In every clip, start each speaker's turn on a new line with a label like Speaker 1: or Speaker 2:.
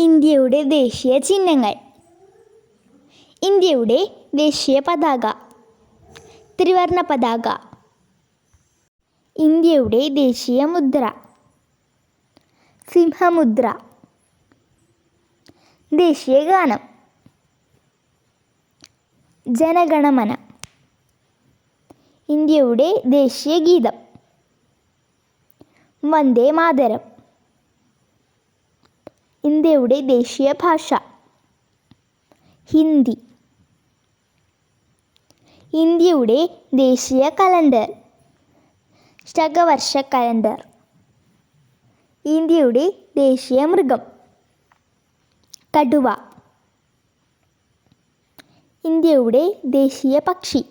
Speaker 1: ഇന്ത്യയുടെ ദേശീയ ചിഹ്നങ്ങൾ. ഇന്ത്യയുടെ ദേശീയ പതാക. ത്രിവർണ പതാക. ഇന്ത്യയുടെ ദേശീയ മുദ്ര. സിംഹമുദ്ര. ദേശീയ ഗാനം. ജനഗണമന. ഇന്ത്യയുടെ ദേശീയ ഗീതം. വന്ദേ മാതരം. ഇന്ത്യയുടെ ദേശീയ ഭാഷ. ഹിന്ദി. ഇന്ത്യയുടെ ദേശീയ കലണ്ടർ. ശകവർഷ കലണ്ടർ. ഇന്ത്യയുടെ ദേശീയ മൃഗം. കടുവ. ഇന്ത്യയുടെ ദേശീയ പക്ഷി.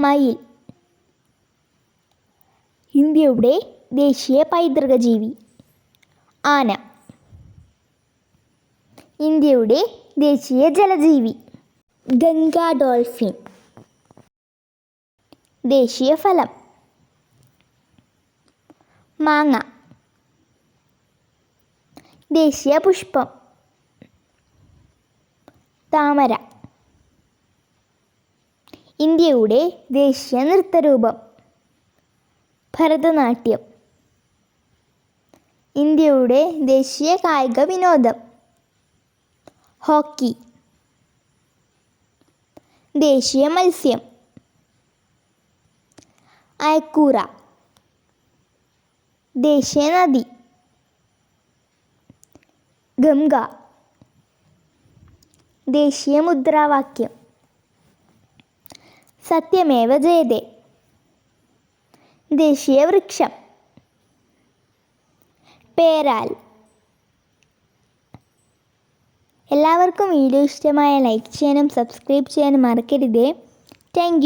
Speaker 1: മയിൽ. ഇന്ത്യയുടെ ദേശീയ പൈതൃക ജീവി ആന. ഇന്ത്യയുടെ ദേശീയ ജലജീവി. ഗംഗാ ഡോൾഫിൻ. ദേശീയ ഫലം. മാങ്ങ. ദേശീയ പുഷ്പം. താമര. ഇന്ത്യയുടെ ദേശീയ നൃത്തരൂപം. ഭരതനാട്യം. ഇന്ത്യയുടെ ദേശീയ കായിക വിനോദം. ഹോക്കി. ദേശീയ മത്സ്യം. അയക്കൂറ. ദേശീയ നദി. ഗംഗ. ദേശീയ മുദ്രാവാക്യം. സത്യമേവ ജയതേ. ദേശീയ വൃക്ഷം. പേരാൽ എല്ലാവർക്കും വീഡിയോ ഇഷ്ടമായ ലൈക്ക് ചെയ്യാനും സബ്സ്ക്രൈബ് ചെയ്യാനും മറക്കരുതേ. താങ്ക്